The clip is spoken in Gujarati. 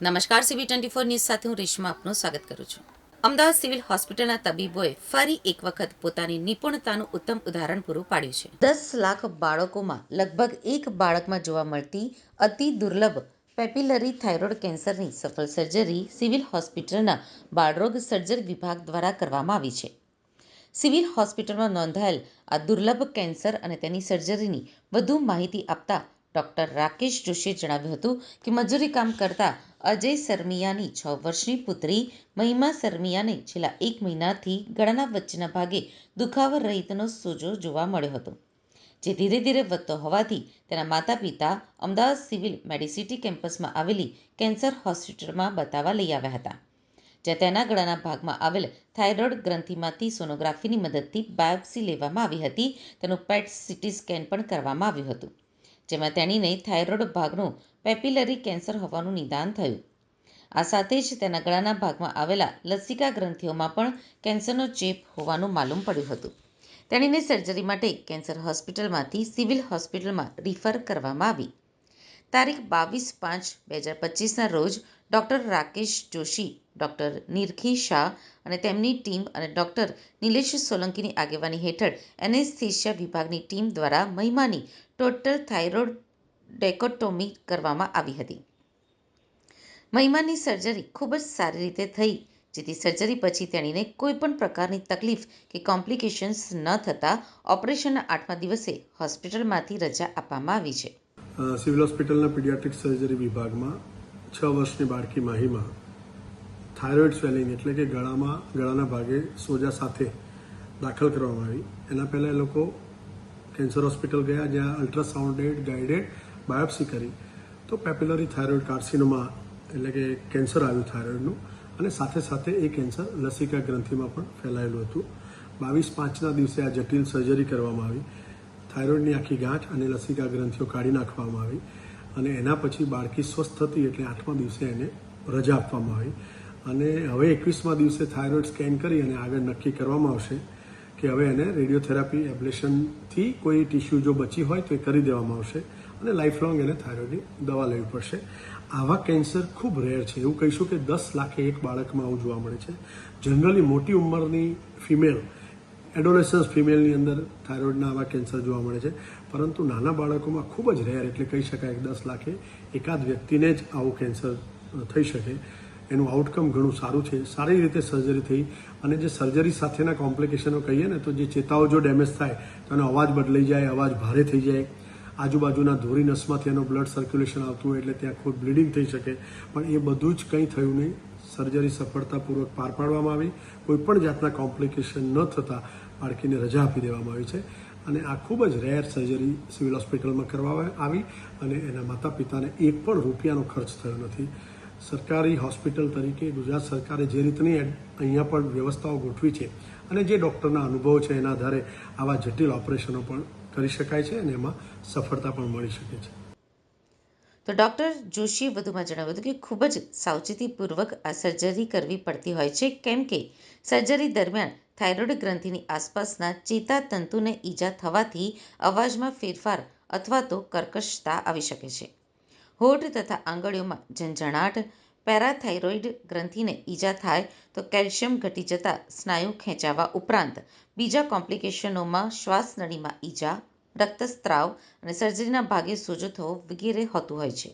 નમસ્કાર સીબી ટ્વેન્ટી ફોર ન્યૂઝ સાથે હું રેશમા આપનું સ્વાગત કરું છું. અમદાવાદ સિવિલ હોસ્પિટલના તબીબોએ ફરી એક વખત પોતાની નિપુણતાનું ઉત્તમ ઉદાહરણ પૂરું પાડ્યું છે. દસ લાખ બાળકોમાં લગભગ એક બાળકમાં જોવા મળતી અતિ દુર્લભ પેપિલરી થાઇરોઇડ કેન્સરની સફળ સર્જરી સિવિલ હોસ્પિટલના બાળરોગ સર્જરી વિભાગ દ્વારા કરવામાં આવી છે. સિવિલ હોસ્પિટલમાં નોંધાયેલ આ દુર્લભ કેન્સર અને તેની સર્જરીની વધુ માહિતી આપતા ડૉક્ટર રાકેશ જોશીએ જણાવ્યું હતું કે મજૂરી કામ કરતા અજય સરમિયાની છ વર્ષની પુત્રી મહિમા સરમિયાને છેલ્લા એક મહિનાથી ગળાના વચ્ચેના ભાગે દુખાવા રહિતનો સોજો જોવા મળ્યો હતો. જે ધીરે ધીરે વધતો હોવાથી તેના માતા પિતા અમદાવાદ સિવિલ મેડિસિટી કેમ્પસમાં આવેલી કેન્સર હોસ્પિટલમાં બતાવવા લઈ આવ્યા હતા. જ્યાં તેના ગળાના ભાગમાં આવેલ થાઇરોઇડ ગ્રંથિમાંથી સોનોગ્રાફીની મદદથી બાયોપ્સી લેવામાં આવી હતી. તેનું પેટ સીટી સ્કેન પણ કરવામાં આવ્યું હતું. જેમાં તેણીને થાઇરોઇડ ભાગનું પેપિલરી કેન્સર હોવાનું નિદાન થયું. આ સાથે જ તેના ગળાના ભાગમાં આવેલા લસિકા ગ્રંથિઓમાં પણ કેન્સરનો ચેપ હોવાનું માલુમ પડ્યું હતું. તેણીને સર્જરી માટે કેન્સર હોસ્પિટલમાંથી સિવિલ હોસ્પિટલમાં રિફર કરવામાં આવી. તારીખ બાવીસ પાંચ બે હજાર પચીસના રોજ ડૉક્ટર રાકેશ જોશી, ડૉક્ટર નિરખી શાહ અને તેમની ટીમ અને ડૉક્ટર નિલેશ સોલંકીની આગેવાની હેઠળ એનેસ્થેશિયા વિભાગની ટીમ દ્વારા મહિમાની ટોટલ થાઇરોઇડ ડેકોટોમી કરવામાં આવી હતી. મહિમાની સર્જરી ખૂબ જ સારી રીતે થઈ, જેથી સર્જરી પછી તેણીને કોઈપણ પ્રકારની તકલીફ કે કોમ્પ્લિકેશન્સ ન થતાં ઓપરેશનના આઠમા દિવસે હોસ્પિટલમાંથી રજા આપવામાં આવી છે. સિવિલ હોસ્પિટલના પીડિયાટ્રિક સર્જરી વિભાગમાં છ વર્ષની બાળકી માહીમાં થાઇરોઇડ સ્વેલિંગ એટલે કે ગળામાં, ગળાના ભાગે સોજા સાથે દાખલ કરવામાં આવી. એના પહેલાં એ લોકો કેન્સર હોસ્પિટલ ગયા, જ્યાં અલ્ટ્રાસાઉન્ડેડ ગાઈડેડ બાયોપ્સી કરી. તો પેપ્યુલરી થાઇરોઇડ કાર્સિનોમા એટલે કે કેન્સર આવ્યું થાઇરોઇડનું અને સાથે સાથે એ કેન્સર લસિકા ગ્રંથિમાં પણ ફેલાયેલું હતું. બાવીસ પાંચના દિવસે આ જટિલ સર્જરી કરવામાં આવી. થાઇરોઇડની આખી ગાંઠ અને લસિકા ગ્રંથિઓ કાઢી નાખવામાં આવી અને એના પછી બાળકી સ્વસ્થ હતી એટલે આઠમા દિવસે એને રજા આપવામાં આવી. અને હવે એકવીસમા દિવસે થાઇરોઇડ સ્કેન કરી અને આગળ નક્કી કરવામાં આવશે કે હવે એને રેડિયોથેરાપી એબ્લેશનથી કોઈ ટિશ્યુ જો બચી હોય તો એ કરી દેવામાં આવશે અને લાઈફ લોંગ એને થાઇરોઇડની દવા લેવી પડશે. આવા કેન્સર ખૂબ રેર છે. એવું કહીશું કે દસ લાખે એક બાળકમાં આવું જોવા મળે છે. જનરલી મોટી ઉંમરની ફિમેલ એડોલેસન્સ ફિમેલની અંદર થાઇરોઇડના આવા કેન્સર જોવા મળે છે. પરંતુ નાના બાળકોમાં ખૂબ જ રેર એટલે કહી શકાય દસ લાખે એકાદ વ્યક્તિને જ આવું કેન્સર થઈ શકે. એનું આઉટકમ ઘણું સારું છે. સારી રીતે સર્જરી થઈ. અને જે સર્જરી સાથેના કોમ્પ્લિકેશનો કહીએ ને, તો જે ચેતાઓ જો ડેમેજ થાય, તો એનો અવાજ બદલાઈ જાય, અવાજ ભારે થઈ જાય. આજુબાજુના ધોરી નસમાંથી એનું બ્લડ સર્ક્યુલેશન આવતું હોય એટલે ત્યાં ખૂબ બ્લીડિંગ થઈ શકે. પણ એ બધું જ કંઈ થયું નહીં. સર્જરી સફળતાપૂર્વક પાર પાડવામાં આવી. કોઈ પણ જાતના કોમ્પ્લિકેશન ન થતાં બાળકીને રજા આપી દેવામાં આવી છે. અને આ ખૂબ જ રેર સર્જરી સિવિલ હોસ્પિટલમાં કરવામાં આવી અને એના માતા પિતાને એક પણ રૂપિયાનો ખર્ચ થયો નથી. સરકારી હોસ્પિટલ તરીકે ગુજરાત સરકારે જે રીતની અહીંયા પણ વ્યવસ્થાઓ ગોઠવી છે અને જે ડૉક્ટરના અનુભવ છે એના આધારે આવા જટિલ ઓપરેશનો પણ કરી શકાય છે અને એમાં સફળતા પણ મળી શકે છે. તો ડૉક્ટર જોશીએ વધુમાં જણાવ્યું હતું કે ખૂબ જ સાવચેતીપૂર્વક આ સર્જરી કરવી પડતી હોય છે, કેમ કે સર્જરી દરમિયાન થાઇરોઇડ ગ્રંથિની આસપાસના ચેતાતંતુને ઈજા થવાથી અવાજમાં ફેરફાર અથવા તો કર્કશતા આવી શકે છે. હોઠ તથા આંગળીઓમાં ઝંઝણાટ, પેરાથાઇરોઇડ ગ્રંથિને ઈજા થાય તો કેલ્શિયમ ઘટી જતાં સ્નાયુ ખેંચાવા ઉપરાંત બીજા કોમ્પ્લિકેશનોમાં શ્વાસનળીમાં ઈજા રક્તસ્રાવ અને સર્જરીના ભાગે સોજો થવો વગેરે હોતું હોય છે.